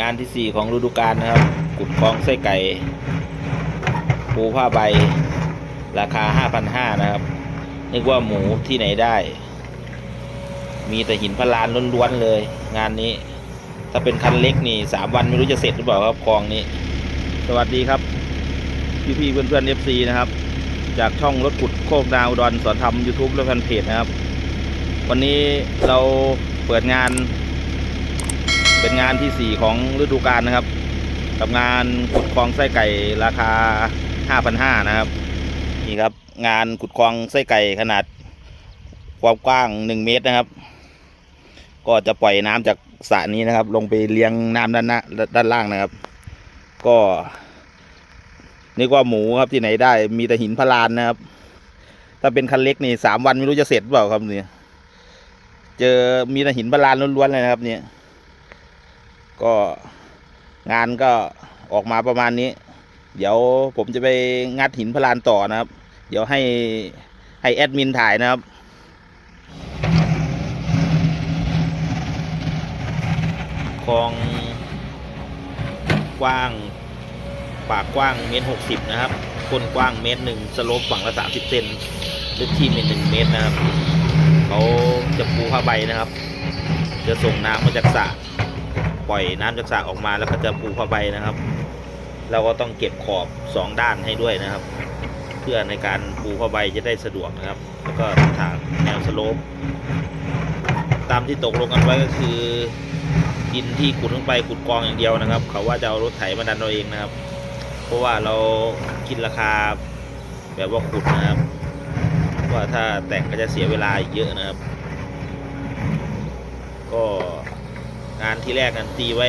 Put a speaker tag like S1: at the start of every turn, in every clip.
S1: งานที่สี่ของฤดูกาลนะครับ กุดคลองไส้ไก่ ปูผ้าใบ ราคา 5,500 นะครับ นึกว่าหมูที่ไหนได้ มีแต่หินพลานล้วนๆเลย งานนี้ ถ้าเป็นคันเล็กนี่สามวันไม่รู้จะเสร็จหรือเปล่าครับคลองนี้ สวัสดีครับ พี่ๆเพื่อนๆ FC นะครับ จากช่องรถขุดโคกดาวอุดอนสอนทำ YouTube และแฟนเพจนะครับ วันนี้เราเปิดงาน เป็นงานที่สี่ของฤดูกาลนะครับ กับงานขุดคลองไส้ไก่ราคา 5,500 นะครับ นี่ครับ งานขุดคลองไส้ไก่ขนาดความกว้าง 1 เมตรนะครับ ก็จะปล่อยน้ำจากสระนี้นะครับ ลงไปเลี้ยงน้ำด้านหน้าด้านล่างนะครับ ก็นึกว่าหมูครับที่ไหนได้มีแต่หินพลานนะครับ ถ้าเป็นคันเล็กนี่สามวันไม่รู้จะเสร็จเปล่าครับเนี่ยเจอมีแต่หินพลานล้วนๆเลยนะครับเนี่ย ก็งานก็ออกมาประมาณนี้ เดี๋ยวผมจะไปงัดหินพลานต่อนะครับ เดี๋ยวให้ให้แอดมินถ่ายนะครับคลองกว้าง ปากกว้างเมตรหกสิบนะครับก้นกว้างเมตรหนึ่งสโลปฝั่งละสามสิบเซนลึกที่เมตรหนึ่งเมตรนะครับเขาจะปูผ้าใบนะครับ จะส่งน้ำมาจากสระ ปล่อยน้ำจากสระออกมาแล้วก็จะปูผ้าใบนะครับ เราก็ต้องเก็บขอบสองด้านให้ด้วยนะครับ เพื่อในการปูผ้าใบจะได้สะดวกนะครับ แล้วก็ถางแนวสโลปตามที่ตกลงกันไว้ก็คือดินที่ขุดลงไปขุดกองอย่างเดียวนะครับ เขาว่าจะเอารถไถมาดันเราเองนะครับ เพราะว่าเราคิดราคาแบบว่าขุดนะครับว่าถ้าแต่งก็จะเสียเวลาเยอะนะครับ ก็ งานที่แรกนั้นตีไว้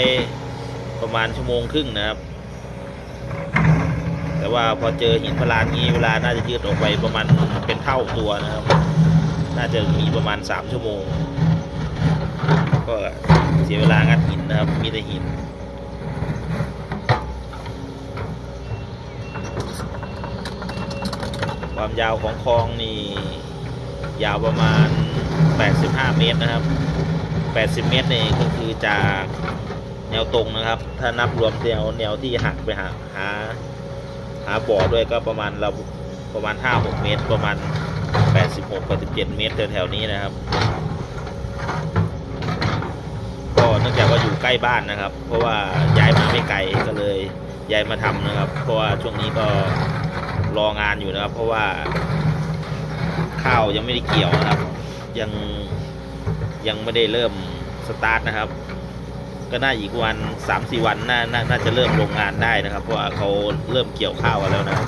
S1: ประมาณชั่วโมงครึ่งนะครับ แต่ว่าพอเจอหินพลานนี้เวลาน่าจะยืดออกไปประมาณเป็นเท่าตัวนะครับ น่าจะมีประมาณสามชั่วโมง ก็เสียเวลางัดหินนะครับ มีแต่หินความยาวของคลองนี่ยาวประมาณ 85 เมตรนะครับ 80 เมตรนี่ก็คือจากแนวตรงนะครับ ถ้านับรวมแนวแนวที่หักไปหาหาหาบ่อด้วยก็ประมาณเราประมาณ 5-6 เมตร ประมาณ 86-87 เมตรแถวๆนี้นะครับก็เนื่องจากว่าอยู่ใกล้บ้านนะครับ เพราะว่าย้ายมาไม่ไกลก็เลยย้ายมาทำนะครับ เพราะว่าช่วงนี้ก็รองานอยู่นะครับ เพราะว่าข้าวยังไม่ได้เกี่ยวนะครับ ยัง ยังไม่ได้เริ่มสตาร์ทนะครับ ก็น่าอีกวันสามสี่วันน่านาน่าจะเริ่มลงงานได้นะครับ เพราะว่าเขาเริ่มเกี่ยวข้าวกันแล้วนะครับ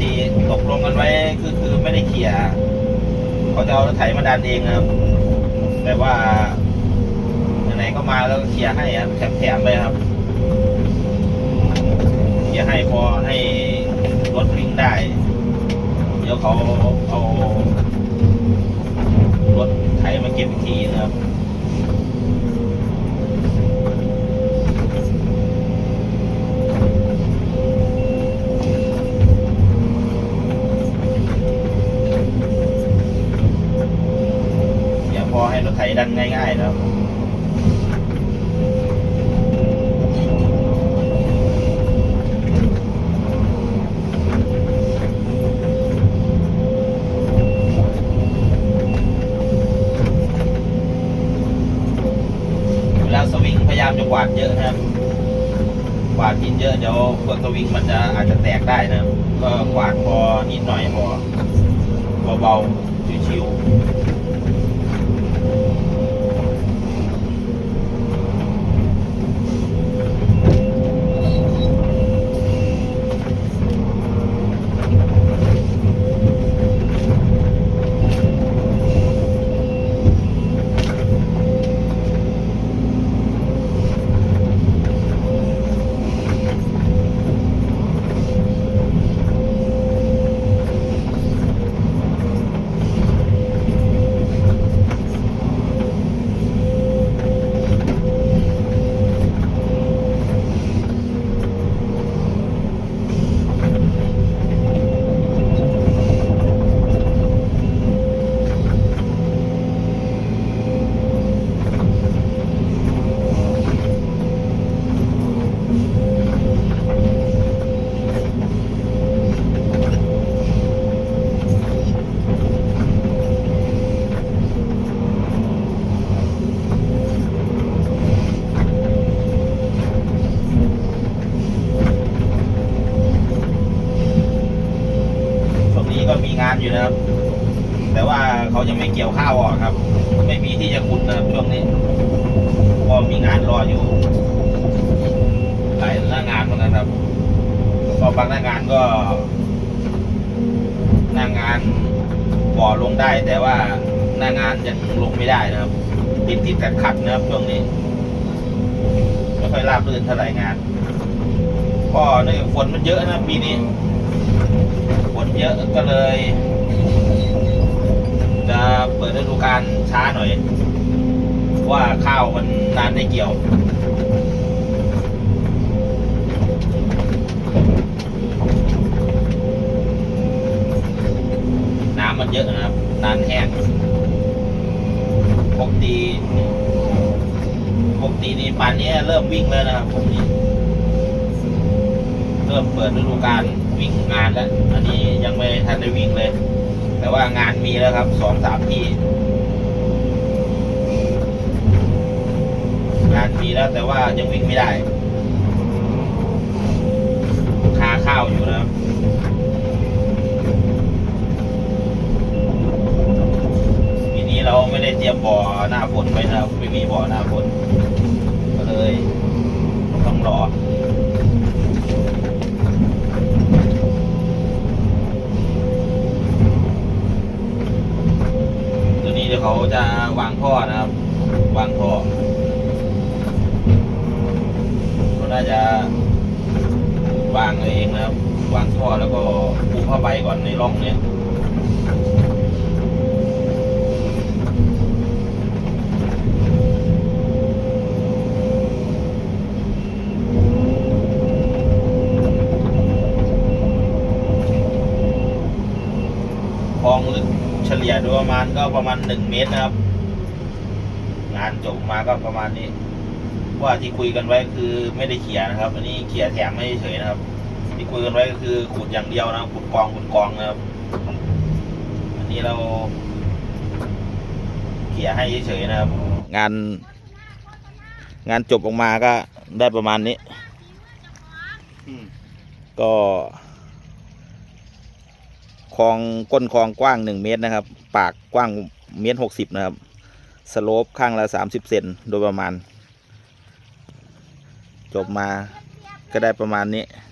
S1: ตีตกลงกันไว้คือคือไม่ได้เขี่ยเขาจะเอารถไถมาดันเองครับ แต่ว่าไหนๆก็มาแล้วก็เขี่ยให้ครับแถมๆไปครับเขี่ยให้พอให้รถวิ่งได้ เดี๋ยวเขาเอา เวลาสวิงพยายามจะกวาดเยอะนะครับ กวาดดินเยอะเดี๋ยวพวกสวิงมันจะอาจจะแตกได้นะครับ ก็กวาดพอนิดหน่อยพอเบาๆชิวๆ อยู่นะครับ แต่ว่าเขายังไม่เกี่ยวข้าวออกครับ ไม่มีที่จะขุดนะครับช่วงนี้ก็มีงานรออยู่หลายหน้างานเหมือนกันครับก็บางหน้างานก็หน้างานบ่อลงได้ แต่ว่าหน้างานยังลงไม่ได้นะครับติดติดขัดขัดนะครับช่วงนี้ไม่ค่อยราบรื่นเท่าไหร่งานก็เนื่องจากฝนมันเยอะนะปีนี้ เยอะก็เลย จะเปิดฤดูกาลช้าหน่อย ว่าข้าวมันนานได้เกี่ยวน้ำมันเยอะนะครับนานแห้งปกติปกตินี่ป่านนี้เริ่มวิ่งแล้วนะครับผมนี่เริ่มเปิดฤดูกาล วิ่งงานแล้ว อันนี้ยังไม่ทันได้วิ่งเลย แต่ว่างานมีแล้วครับสองสามที่ งานมีแล้วแต่ว่ายังวิ่งไม่ได้คาข้าวอยู่นะครับปีนี้เราไม่ได้เตรียมบ่อหน้าฝนไว้นะครับไม่มีบ่อหน้าฝนก็เลยต้องรอ วางท่อแล้วก็ปูผ้าใบก่อนในร่องเนี้ยคลองลึกเฉลี่ยโดยประมาณก็ประมาณหนึ่งเมตรนะครับ งานจบมาก็ประมาณนี้ว่าที่คุยกันไว้คือไม่ได้เขี่ยนะครับ อันนี้เขี่ยแถมไม่เฉยนะครับ คุยกันไว้ก็คือขุดอย่างเดียวนะครับขุดกองขุดกองนะครับ อันนี้เราเขี่ยให้เฉยๆนะครับ งาน งานจบออกมาก็ได้ประมาณนี้ก็คลองก้นคลองกว้างหนึ่งเมตรนะครับ ปากกว้างเมตรหกสิบนะครับ สโลปข้างละสามสิบเซนโดยประมาณ จบมาก็ได้ประมาณนี้
S2: เ